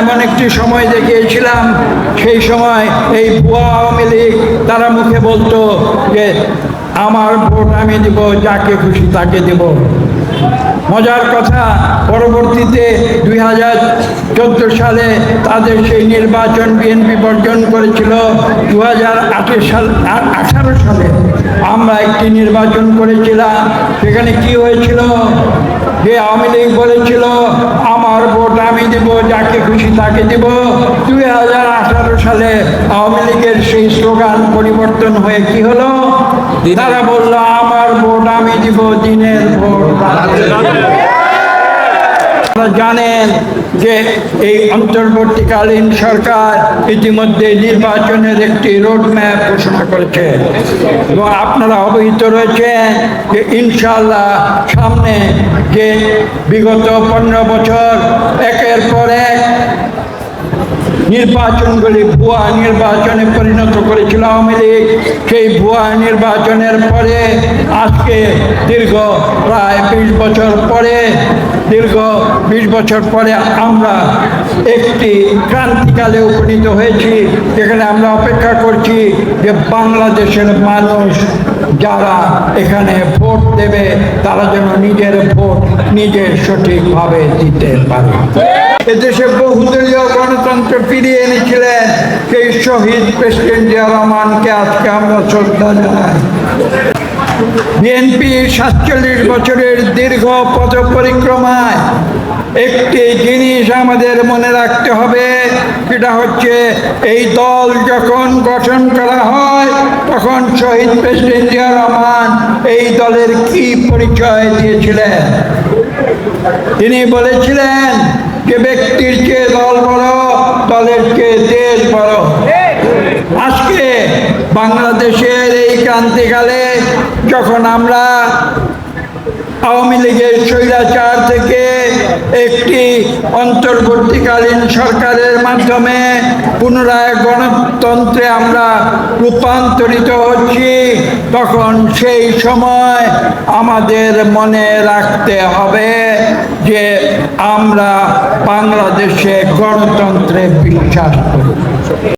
এমন একটি সময় দেখিয়েছিলাম। সেই সময় এই ভুয়া আওয়ামী লীগ তারা মুখে বলতো যে, আমার ভোট আমি দিব, যাকে খুশি তাকে দেব। মজার কথা, পরবর্তীতে দুই হাজার চোদ্দ সালে তাদের সেই নির্বাচন বিএনপি বর্জন করেছিল। দু হাজার সাল, আঠারো সালে আমরা একটি নির্বাচন করেছিলাম। সেখানে কি হয়েছিল? যে আওয়ামী লীগ বলেছিল, আমার ভোট যাকে খুশি তাকে দেব। দুই হাজার আঠারো সালে আওয়ামী লীগের সেই স্লোগান পরিবর্তন হয়ে কি হলো? তারা বলল, আমার ভোট আমি দিব দিনের ভোট। জানেন যে এই অন্তর্বর্তীকালীন সরকার ইতিমধ্যে নির্বাচনের একটি রোড ম্যাপ ঘোষণা করেছে। এবং আপনারা অবহিত রয়েছেন যে ইনশাল্লাহ সামনে যে বিগত পনেরো বছর একের পর এক নির্বাচনগুলি ভুয়া নির্বাচনে পরিণত করেছিল আওয়ামী লীগ, সেই ভুয়া নির্বাচনের পরে আজকে দীর্ঘ প্রায় বিশ বছর পরে দীর্ঘ বিশ বছর পরে আমরা একটি ক্রান্তিকালে উপনীত হয়েছি। যেখানে আমরা অপেক্ষা করছি যে বাংলাদেশের মানুষ যারা এখানে ভোট দেবে, তারা যেন নিজের ভোট নিজে সঠিকভাবে দিতে পারে। এদেশে বহুদলীয় গণতন্ত্র ফিরিয়ে এনেছিলেন সেই শহীদ প্রেসিডেন্ট জিয়া রহমানকে আজকে আমরা শ্রদ্ধা জানাই। বিএনপি সাতচল্লিশ বছরের দীর্ঘ পথ পরিক্রমায় একটি জিনিস আমাদের মনে রাখতে হবে, সেটা হচ্ছে এই দল যখন গঠন করা হয়, তখন শহীদ প্রেসিডেন্ট জিয়া রহমান এই দলের কি পরিচয় দিয়েছিলেন? তিনি বলেছিলেন যে ব্যক্তির চেয়ে দল বড়, দলের চেয়ে দেশ বড়। আজকে বাংলাদেশের এই ক্রান্তিকালে যখন আমরা আওয়ামী লীগের স্বৈরাচার থেকে একটি অন্তর্বর্তীকালীন সরকারের মাধ্যমে পুনরায় গণতন্ত্রে আমরা রূপান্তরিত হচ্ছি, তখন সেই সময় আমাদের মনে রাখতে হবে যে আমরা বাংলাদেশে গণতন্ত্রে বিশ্বাস করি।